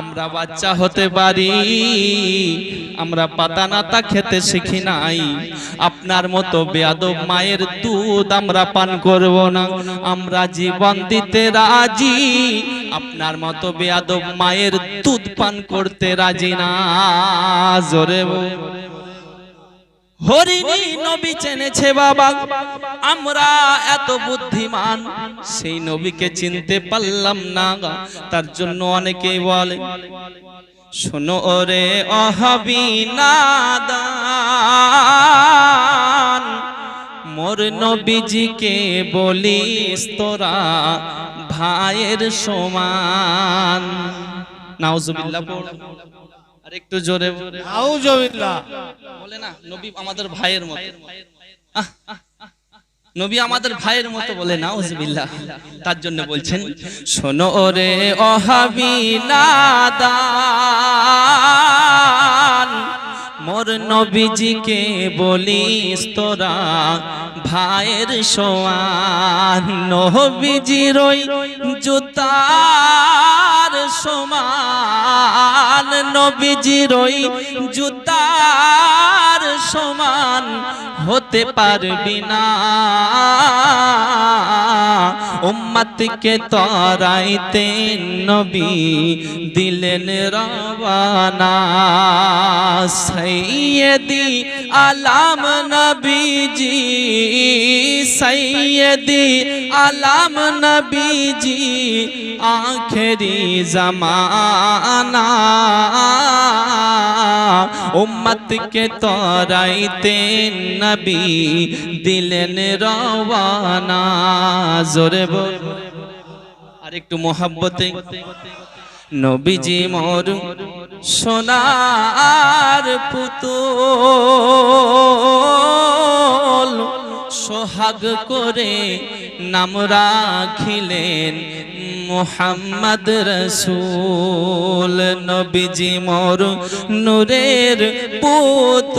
আমরা বাচ্চা হতে পারি, আমরা পাতা নাতা খেতে শিখি নাই আপনার মতো বেয়াদব মায়ের দুধ আমরা পান করব না, আমরা জীবন দিতে রাজি আপনার মতো বেয়াদব মায়ের দুধ পান করতে রাজি না, জোরে। হরিণী নবী চেনেছে বাবা। আমরা এত বুদ্ধিমান, সেই নবীকে চিনতে পারলাম না তার জন্য অনেকেই বলে, শোনো ওরে অহবি নাদান মোর নবীজিকে বলিস তোরা ভাইয়ের সমান। নাউজুবিল্লাহ আর একটু জোরে বলে। না নবী আমাদের ভাইয়ের মতো। নবী আমাদের ভাইয়ের মতো বলে না ওজবিল্লাহ তার জন্য বলছেন শোনো রে অহাবি মোর নবীজিকে বলিস তোরা ভাইয়ের সোয়ান। নবীজির ওই জুতার সমান নবীজির ওই জুতার সমান। হতে পারবি না উম্মতকে তরাইতে নবী দিলেন রবানা সৈয়দি আলাম নবীজি সৈয়দি আলাম নবীজি আখেরি জমানা উম্মতকে তরাইতে নবী দিলেন রওয়ানা। জোরে বল। আর একটু মোহাব্বতে নবীজি মোর সোনার পুতুল। সোহাগ করে নাম রাখিলেন মোহাম্মদ রসুল। নবীজি মোর নূরের পুতুল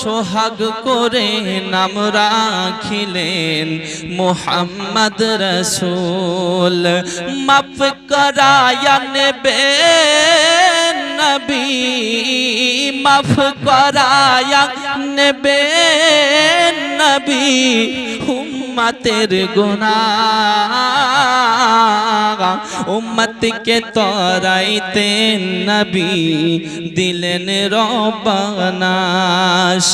সোহাগ করে নাম রাখিলেন মোহাম্মদ রসুল। মাফ করায়া নেবে। নবী মাফ করায়া নেবে নবী। উম্মতের গুনা উম্মতকে তরাইতে নবী দিলেন রবানা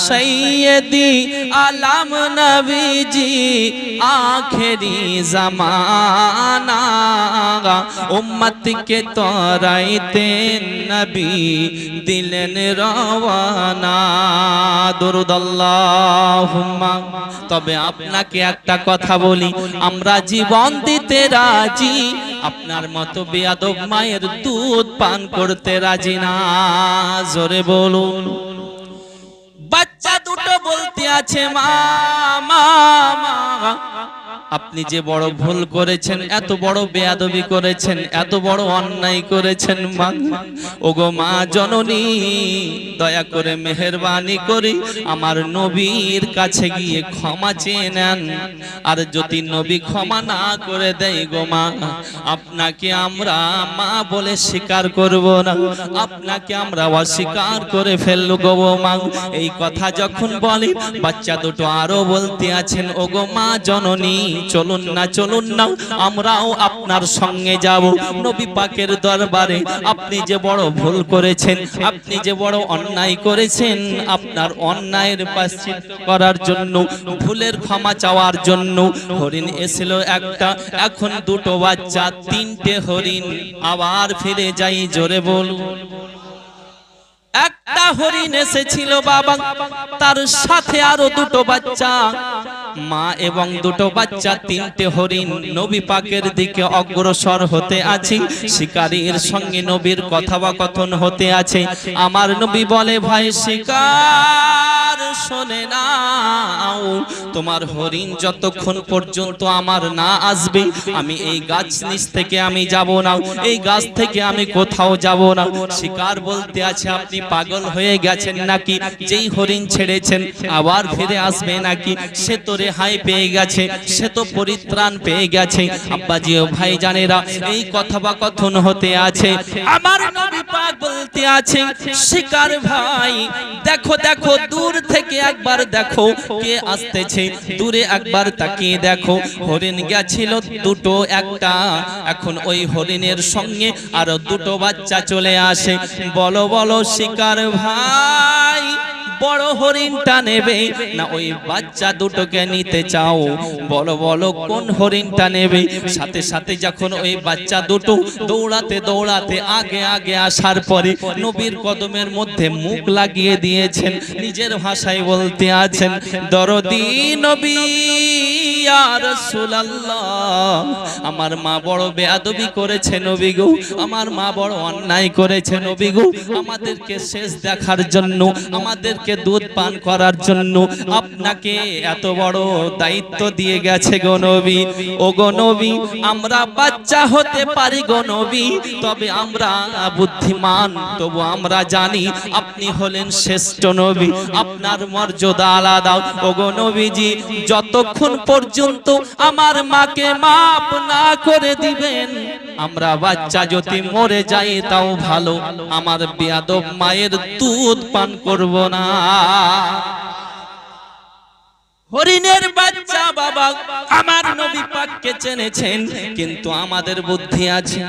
সৈয়দি আলাম নবীজি আখেরি জামানা। উম্মতকে তরাইতে নবী দিলেন রওয়ানা দরুদ আল্লাহুম্মা। তবে আপনাকে একটা কথা বলি, আমরা জীবন দিতে রাজি, আপনার মতো বেয়াদব মায়ের দুধ পান করতে রাজি না, জোরে বলুন। বাচ্চা দুটো বলতে আছে, মা মা আপনি যে বড় ভুল করেছেন, এত বড় বেয়াদবি করেছেন, এত বড় অন্যায় করেছেন, মা। ওগো মা জননী, দয়া করে মেহেরবানি করি, আমার নবীর কাছে গিয়ে ক্ষমা চেয়ে নেন। আর যদি নবী ক্ষমা না করে দেয় গো মা, আপনাকে আমরা মা বলে স্বীকার করব না। আপনাকে আমরা অস্বীকার করে ফেলল গো মা। এই কথা যখন বলি, বাচ্চা দুটো আরও বলতে আছেন, ওগো মা জননী চলুন না চলুন না, আমরাও আপনার সঙ্গে যাব। নবী পাকের দরবারে আপনি যে বড় ভুল করেছেন, আপনি যে বড় অন্যায় করেছেন, আপনার অন্যায়ের প্রায়শ্চিত্ত করার জন্য, ভুলের ক্ষমা চাওয়ার জন্য হরিণ এসেছিল একটা, এখন দুটো বাচ্চা, তিনটে হরিণ, আবার ফিরে যাই জোরে বলুন। একটা হরিণ এসেছিল বাবা, তার সাথে আরও দুটো বাচ্চা। মা এবং দুটো বাচ্চা, তিনটে হরিণ নবী পাকের দিকে অগ্রসর হতে আছে, শিকারীর সঙ্গে নবীর কথোপকথন হতে আছে। আমার নবী বলে, ভাই শিকার। এবার শোনে নাও, তোমার হরিণ যতক্ষণ পর্যন্ত আমার না আসবে, আমি এই গাছ নিচ থেকে আমি যাব না, এই গাছ থেকে আমি কোথাও যাব না। শিকার বলতে আছে, আপনি পাগল হয়ে গেছেন নাকি? যেই হরিণ ছেড়েছেন, আবার ফিরে আসবে নাকি? সে তো রেহাই পেয়ে গেছে, সে তো পরিত্রাণ পেয়ে গেছে। আব্বাজি ও ভাই জানেরা এই কথা বা কথন হতে আছে। আমার নবী পাক বলতে আছে, শিকার ভাই, দেখো দেখো, দূর থেকে একবার দেখো কে আসতেছে, দূরে একবার তাকিয়ে দেখো। হরিণ গেছিল দুটো একটা, এখন ওই হরিণের সঙ্গে আরও দুটো বাচ্চা চলে আসে। বলো বলো, শিকার ভাই। বড় হরিণটা নেবে না, ওই বাচ্চা দুটোকে নিতে চাও। বলো বলো, কোন হরিণটা নেবে সাথে সাথে যখন ওই বাচ্চা দুটো দৌড়াতে দৌড়াতে আগে আগে আসার পরে নবীর কদমের মধ্যে মুখ লাগিয়ে দিয়েছেন, নিজের ভাষায় বলতে আছেন, দরদি নবী আমার মা বড় বেয়াদবি করেছে নবী গো, আমার মা বড় অন্যায় করেছে নবী গো, আমাদেরকে শেষ দেখার জন্য, আমাদেরকে দুধ পান করার জন্য আপনাকে এত বড় দায়িত্ব দিয়ে গেছে গো ও গো আমরা বাচ্চা হতে পারি গো তবে আমরা বুদ্ধিমান, তবু আমরা জানি আপনি হলেন শ্রেষ্ঠ নবী। আপনার মর্যাদা আলাদা। ও গো যতক্ষণ পর্যন্ত আমার মাকে মাপ না করে দিবেন আমরা বাচ্চা যদি মরে যাই তাও ভালো। আমার বিয়াদব মায়ের দুধ পান করব না। হরিণের বাচ্চা বাবা আমার নবী পাককে চেনেছেন, কিন্তু আমাদের বুদ্ধি আছে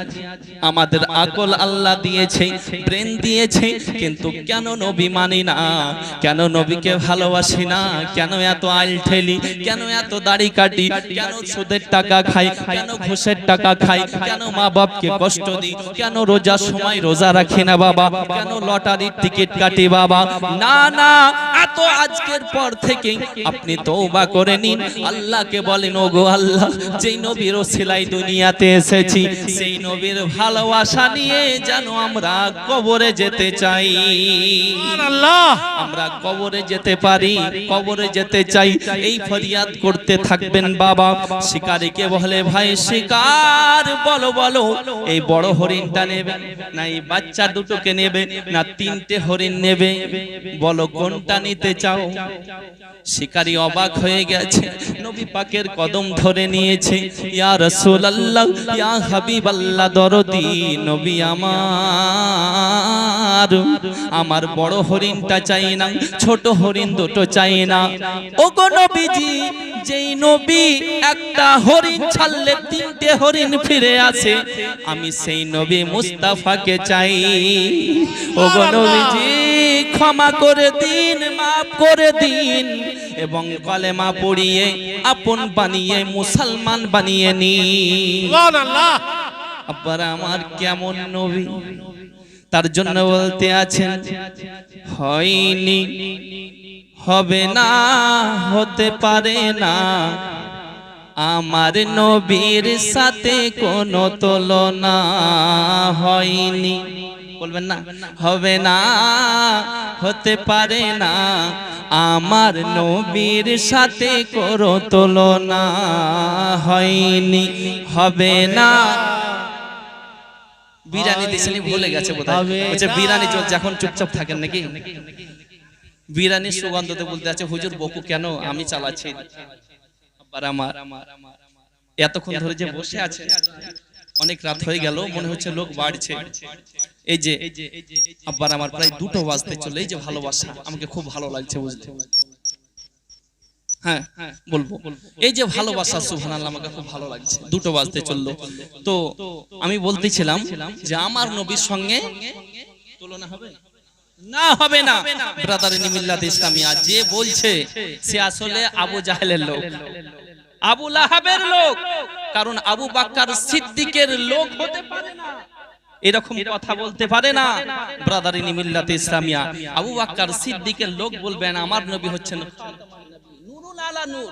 আমাদের আকল আল্লাহ দিয়েছে, ব্রেন দিয়েছে, কিন্তু কেন নবী মানি না? কেন নবীকে ভালোবাসি না? কেন এত আইল ঠেলি? কেন এত দাড়ি কাটি? কেন সুদের টাকা খাই? কেন ঘুষের টাকা খাই? কেন মা বাপকে কষ্ট দিই? কেন রোজার সময় রোজা রাখি না বাবা? কেন লটারির টিকিট কাটি বাবা? না না, এত আজকের পর থেকে আপনি তওবা করে নিন আল্লাহকে বলেন ওগো আল্লাহ যেই নবীর ওসিলাই দুনিয়াতে এসেছি সেই নবীর ভালোবাসা নিয়ে যেন আমরা কবরে যেতে চাই। আল্লাহ আমরা কবরে যেতে পারি কবরে যেতে চাই। এই ফরিয়াদ করতে থাকবেন বাবা। শিকারীকে বলে ভাই শিকার বলো বলো। এই বড় হরিণটা নেবে না এই বাচ্চা দুটোকে নেবে না তিনটে হরিণ নেবে। বলো কোনটা নিতে চাও? শিকারী অবাক হয়ে গেছে। নবী পাকের কদম ধরে নিয়েছে। ইয়া রাসূলুল্লাহ, ইয়া হাবিবাল্লাহ, দরদি, নবী আমার। আমার বড় হরিণটা চাই না, ছোট হরিণ দুটো চাই না। ও গো নবীজি, যেই নবী একটা হরিণ ছাড়লে তিনটে হরিণ ফিরে আসে, আমি সেই নবী মুস্তাফাকে চাই। ও গো নবীজি, ক্ষমা করে দিন, মাফ করে দিন। এবং কলেমা পড়িয়ে আপন বানিয়ে মুসলমান বানিয়ে নি। আব্বার আমার কেমন নবী? তার জন্য বলতে আছেন হয়নি হবে না হতে পারে না। আমার নবীর সাথে কোনো তুলনা হয়নি। বলবেন না? হবে না হতে পারে না। আমার নবীর সাথে কোনো তুলনা হয়নি হবে না। বিরানি দিছিলি ভুলে গেছে বোধহয়। বলছে। বিরানি চলছে এখন চুপচাপ থাকেন নাকি? বিরানির সুগন্ধতে বলতে আছে হুজুর বকু কেন? আমি চালাচ্ছি। আব্বার আমার। এতক্ষণ ধরে যে বসে আছে অনেক রাত হয়ে গেল, মনে হচ্ছে লোক বাড়ছে। এই যে, আব্বার আমার প্রায় দুটো বাজতে চলে এই যে ভালোবাসা, আমাকে খুব ভালো লাগছে বুঝতে হ্যাঁ বলব। এই যে ভালোবাসা, সুবহানাল্লাহ, আমাকে খুব ভালো লাগছে, দুটো বাজতে চলল। তো আমি বলতেছিলাম যে আমার নবীর সঙ্গে তুলনা হবে? না হবে না। ব্রাদার ইসলামিয়া যে বলছে, সে আসলে আবু জাহেলের লোক। আবু লাহাবের লোক। কারণ আবু বাক্কার সিদ্দিকের লোক হতে পারে না। এরকম কথা বলতে পারে না। ব্রাদার মিল্লাতে ইসলামিয়া। আবু বাক্কার সিদ্দিকের লোক বলবেন, আমার নবী হচ্ছেন নুরুল আলা নূর।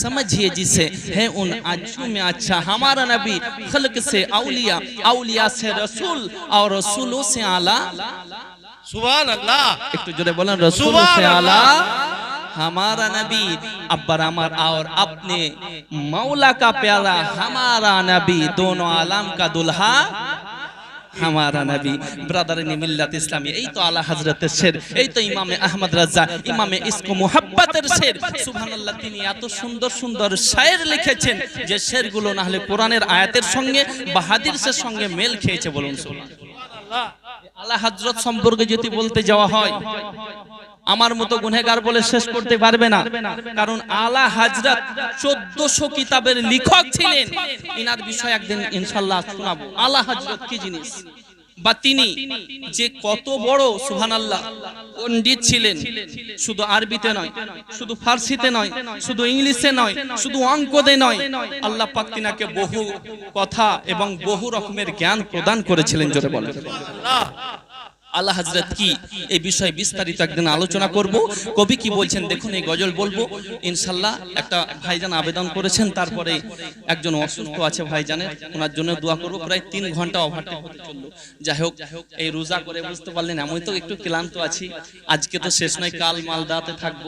سمجھئے جسے ہیں ان آجوں میں اچھا ہمارا نبی خلق سے اولیاء اولیاء سے رسول اور رسولوں سے آلہ سبحان اللہ ایک تو جرے بولن رسولوں سے آلہ ہمارا نبی اب برامر اور اپنے مولا کا پیارا ہمارا نبی دونوں عالم کا دلہا হামারা নবী, ব্রাদার মিল্লাত ইসলামী, এই তো আলা হযরতের শের, এই তো ইমামে আহমদ রাজা, ইমামে ইসকো মুহাব্বতের শের। সুবহানাল্লাহ, তিনি এত সুন্দর সুন্দর শায়ের লিখেছেন যে শেরগুলো না হলে কোরআনের আয়াতের সঙ্গে বা হাদিসের সঙ্গে মেল খেয়েছে বলুন সুবহানাল্লাহ। আলা হযরত সম্পর্কে যদি বলতে যাওয়া হয় আমার মতো গুনেগার বলে শেষ করতে পারবে না। কারণ আলা হাজরত চোদ্দশো কিতাবের লেখক ছিলেন। ইনার বিষয় একদিন ইনশাল্লাহ শোনাবো। আলা হাজরত কি জিনিস? বা তিনি যে কত বড় সুহান আল্লাহ পণ্ডিত ছিলেন। শুধু আরবিতে নয় শুধু ফার্সিতে নয় শুধু ইংলিশে নয় শুধু অঙ্কতে নয় আল্লাহ পাক তিনাকে বহু কথা এবং বহু রকমের জ্ঞান প্রদান করেছিলেন জোরে বলেন। আল্লাহ হজরত কি এই বিষয়ে বিস্তারিত একদিন আলোচনা করব। কবি কি বলছেন দেখুন, এই গজল বলব। ইনশাল্লাহ একটা ভাইজান আবেদন করেছেন, তারপরে একজন অসুস্থ আছে ভাইজানের, ওনার জন্য দোয়া করব। প্রায় তিন ঘণ্টা ওভারটেক হতে চলল। যাই হোক, এই রোজা করে বুঝতে পারলেন আমি তো একটু ক্লান্ত আছি। আজকে তো শেষ নয়, কাল মালদাতে থাকব।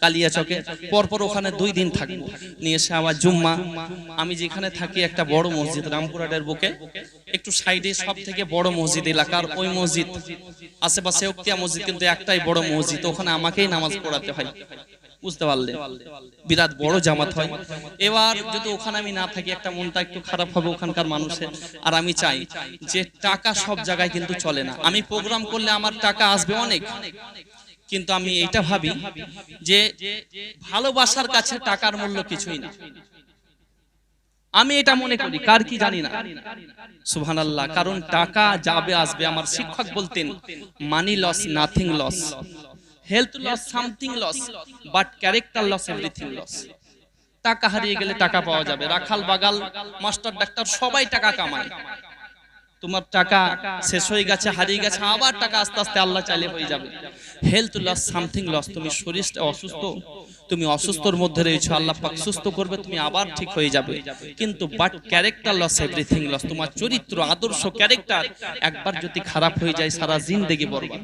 কালিয়া চকে পরপর ওখানে দুই দিন থাকব। নিয়ে এসে আবার জুম্মা, আমি যেখানে থাকি একটা বড় মসজিদ, রামপুরহাটের বুকে। একটু সাইডে সব থেকে বড় মসজিদ এলাকার ওই মসজিদ। আশেপাশে উক্তিয়া মসজিদ, কিন্তু একটাই বড় মসজিদ, ওখানে আমাকেই নামাজ পড়াতে হয়। বুঝতে পারলে? বিরাট বড় জামাত হয়। এবার যদি ওখানে আমি না থাকি, একটা মনটা একটু খারাপ হবে ওখানকার মানুষের। আর আমি চাই যে টাকা সব জায়গায় কিন্তু চলে না। আমি প্রোগ্রাম করলে আমার টাকা আসবে অনেক। কিন্তু আমি এটা ভাবি যে ভালোবাসার কাছে টাকার মূল্য কিছুই না। আমি এটা মনে করি কার কি জানি না। সুবহানাল্লাহ কারণ টাকা যাবে আসবে আমার শিক্ষক বলতেন money loss nothing loss health loss something loss but character loss everything loss টাকা হারিয়ে গেলে টাকা পাওয়া যাবে। রাখাল বাগাল মাস্টার ডাক্তার সবাই টাকা কামায়। তোমার টাকা শেষ হয়ে গেছে হারিয়ে গেছে আবার টাকা আস্তে আস্তে আল্লাহ চাইলে হয়ে যাবে। হেলথ লস সামথিং লস তুমি শরীরটা অসুস্থ, তুমি অসুস্থর মধ্যে রয়েছো, আল্লাহ পাক সুস্থ করবে, তুমি আবার ঠিক হয়ে যাবে। কিন্তু but character loss everything loss তোমার চরিত্র, আদর্শ ক্যারেক্টার একবার যদি খারাপ হয়ে যায়, সারা জিন্দেগি বরবাদ।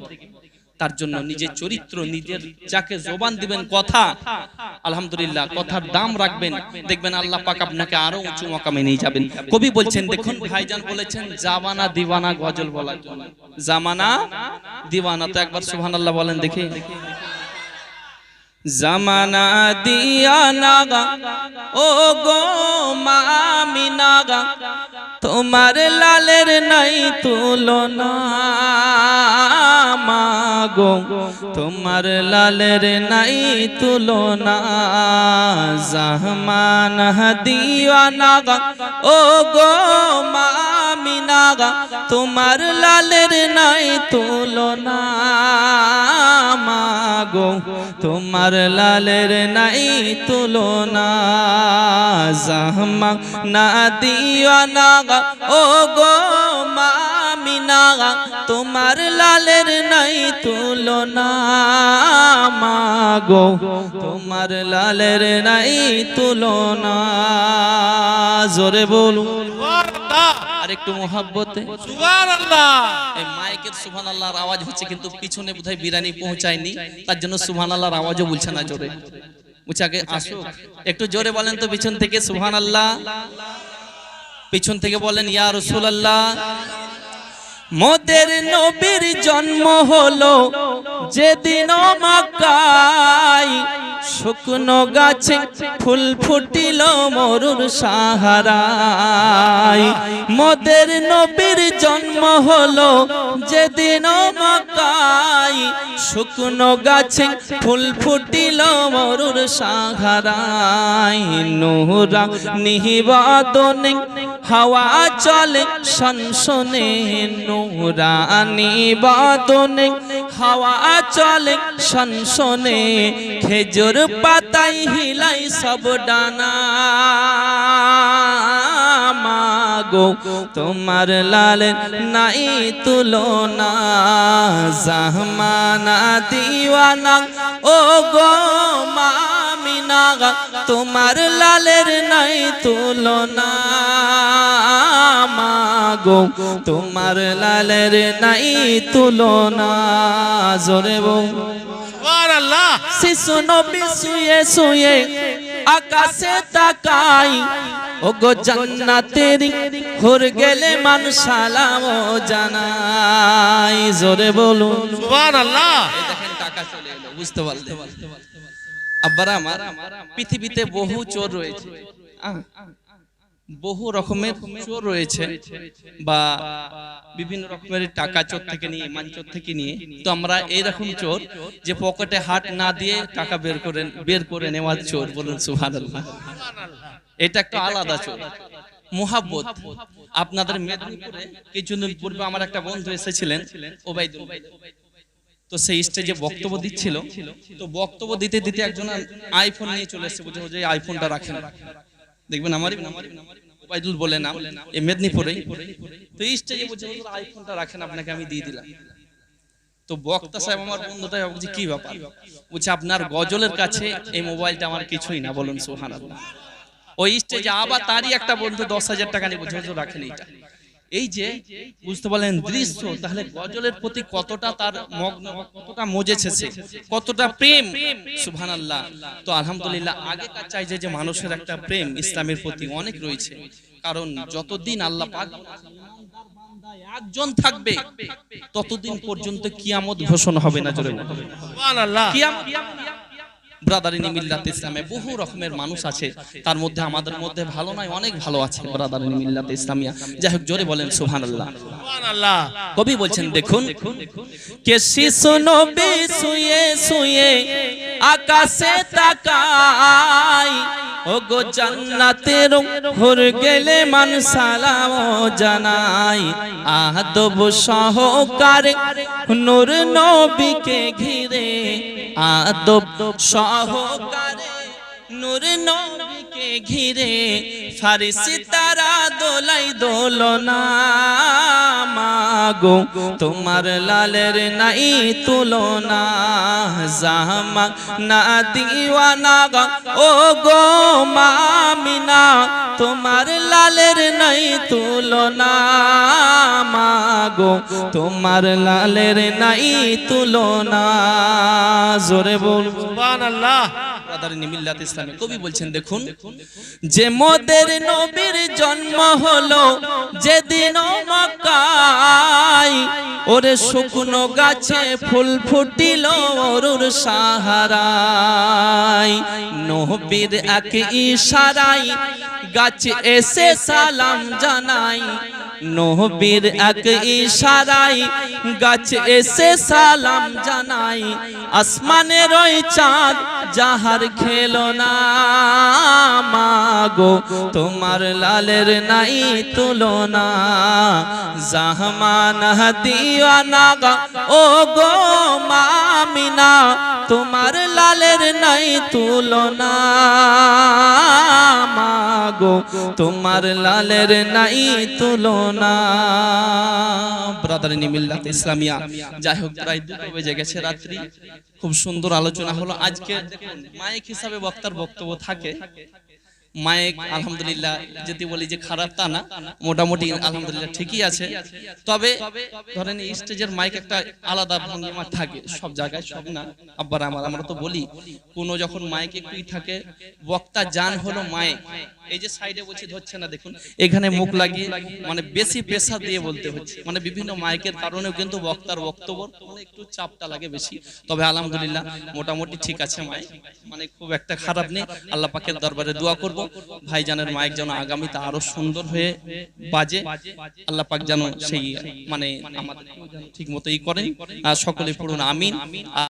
তার জন্য নিজের চরিত্র নিজের যাকে জবান দিবেন কথা। আলহামদুলিল্লাহ কথার দাম রাখবেন। দেখবেন আল্লাহ পাক আপনাকে আরও উঁচু মকামে নিয়ে যাবেন। কবি বলছেন দেখুন ভাইজান বলেছেন জামানা দিওয়ানা গজল বলার জন্য। জামানা দিওয়ানা তো একবার সুবহানাল্লাহ বলেন দেখি। জামানা দিয়া নাগা ও গো মামি নাগা তোমার লালের নাই তুলনা মাগো। তোমার লালের নাই তুলনা জাহমান দিওয়ানা ও গো মামি নাগা, তোমার লালের নাই তুলনা মাগো। তোমার লালের নাই তুলনা জাহমা, না দিও নাগা ও গো নাগা তোমার লালের নাই তুলনা মাগো। তোমার লালের নাই তুলনা। জোরে বলুন। আল্লাহ আর একটু মোহাব্বতে। আল্লাহ মাইকের সুবহান আল্লাহর আওয়াজ হচ্ছে কিন্তু পিছনে বোধহয় বিরানি পৌঁছায়নি তার জন্য সুবহান আল্লাহর আওয়াজও বলছে না জোরে। উচাকে আসো একটু জোরে বলেন তো পিছন থেকে সুবহান আল্লাহ পিছন থেকে বলেন ইয়া রাসূলুল্লাহ। মোদের নবীর জন্ম হলো যেদিন মক্কায়। শুকনো গাছে ফুল ফুটিল মরুর সাহারায়। মদের নবীর জন্ম হলো যেদিন মকাই শুকনো গাছে ফুল ফুটিল মরুর সাহারায়। নোহরা নিহিবাদনে হাওয়া চলে সনসনে নোহরা নিবাদনে হাওয়া চলে সনসনে খেজুর পাতাই হিলাই সব ডানা। মাগো, তোমার লাল নাই তুলনা, জাহমানা দিওয়ানা। ও গো মামিনা, তোমার লালের নাই তুলনা। মাগো তোমার লালের নাই তুলনা জোরে বউ আল্লাহ শিশু নবী শুয়ে শুয়ে আকাশে তাকাই ও গো জান্নাতের হর গেলে মান সালাম জানাই জোরে বলুন। সুবহান আল্লাহ দেখেন টাকা চলে এলো বুঝতে পারলে আব্বারা আমার পৃথিবীতে বহু চোর রয়েছে। আহ, বহু রকমের চোর রয়েছে বা বিভিন্ন রকমের টাকা চোর থেকে নিয়ে ইমান চোর থেকে নিয়ে। তো আমরা এইরকম চোর যে পকেটে হাত না দিয়ে টাকা বের করে বের করে নেওয়ার চোর বলুন, সুবহানাল্লাহ। এটা একটা আলাদা চোর। মোহাব্বত। আপনাদের মেদিনীপুরে কিছুদিন পূর্বে আমার একটা বন্ধু এসেছিলেন ওবাইদুল তো সেই স্টেজে বক্তব্য দিচ্ছিল। তো বক্তব্য দিতে দিতে একজন আইফোন নিয়ে চলে এসেছে, বুঝে যে আইফোনটা রাখেন। দেখবেন আমারই ওবাইদুল বলে নাম এই মেদিনীপুরে। তো বলছে আইফোনটা রাখেন, আপনাকে আমি দিয়ে দিলাম। তো বক্তা সাহেব আমার বলছি কি ব্যাপার? বলছে, আপনার গজলের কাছে এই মোবাইলটা আমার কিছুই না। বলুন ওই স্টেজে আবার তারই একটা বন্ধু দশ হাজার টাকা নিয়ে বলছে রাখেন এইটা। এই যে বুঝতে পারলেন দৃশ্য তাহলে গজলের প্রতি কতটা তার মগ্ন কতটা মজেছে সে কতটা প্রেম সুবহানাল্লাহ। তো আলহামদুলিল্লাহ আগেকার চাই যে মানুষের একটা প্রেম ইসলামের প্রতি অনেক রয়েছে। কারণ যতদিন আল্লাহ পাক একজন থাকবে ততদিন পর্যন্ত কিয়ামত ঘোষণা হবে না জোরে। কিয়ামত ব্রাদারিনী মিল্লাত ইসলামে বহু রকমের মানুষ আছে। তার মধ্যে আমাদের মধ্যে ভালো নয় অনেক ভালো আছে ব্রাদারিনী মিল্লাত ইসলামিয়া যাই হোক জোরে বলেন সুবহানাল্লাহ। সুবহান আল্লাহ কবি বলছেন দেখুন কে শিশু নবী শুয়ে শুয়ে আকাশে তাকাই ও গো জান্নাতের হর গেলে মান সালাম জানাই আদব সহকারে নূর নবীকে ঘিরে আদব সহকারে নূর নবীকে ঘিরে ফারিসি তারা দোলাই দোলনা। মাগো, তোমার লালের নাই তুলনা। জামা না দিওয়ানা গো, ও গো মামিনা, তোমার লালের নাই তুলনা। মাগো তোমার লালের নাই তুলনা। জোরে বল। সুবহান আল্লাহ ব্রাদারিনী ইসলামে, কবি বলছেন, দেখুন, যে মোদের নবীর জন্ম হলো যেদিন মক্কায়, ওরে শুকনো গাছে ফুল ফুটিল অরুর সাহারায়। নবীর এক ইশারাই গাছ এসে সালাম জানাই নবীর এক ইশারাই গাছ এসে সালাম জানাই। আসমানের ওই চাঁদ, যাহার খেলো না মাগো, তোমার লালের নাই তুলনা। জাহমান দিওয়ানা গা ও গো মামিনা তোমার লালের নাই তুলনা। মাগো, তোমার লালের নাই তুলনা। ব্রাদারিনী মিল্লাত ইসলামিয়া, যাই হোক, প্রায় দুটো বেজে গেছে রাত্রি। খুব সুন্দর আলোচনা হলো। আজকে মাইক হিসাবে বক্তার বক্তব্য থাকে। মাইক আলহামদুলিল্লাহ যদি বলি যে খারাপ তা না, মোটামুটি আলহামদুলিল্লাহ ঠিকই আছে। তবে ধরেন স্টেজের মাইক একটা আলাদা ভঙ্গিমা থাকে, সব জায়গায় সব না। আব্বার আমার, আমরা তো বলি, কোনো যখন মাইক একটুই থাকে, বক্তা যান হলো মাইক এই যে সাইডে বলছি, ধরছে না, দেখুন, এখানে মুখ লাগিয়ে মানে বেশি প্রেসার দিয়ে বলতে হচ্ছে। মানে বিভিন্ন মাইকের কারণেও কিন্তু বক্তার বক্তব্য মানে একটু চাপটা লাগে বেশি। তবে আলহামদুলিল্লাহ, মোটামুটি ঠিক আছে মাইক মানে খুব একটা খারাপ নেই। আল্লাহ পাকের দরবারে দোয়া করব। ভাইজানের মাইক যেন আগামীতে আরও সুন্দর হয়ে বাজে, আল্লাহ পাক যেন সেই মানে আমাদের ঠিক ই করেন সকলে পড়ুন, আমিন।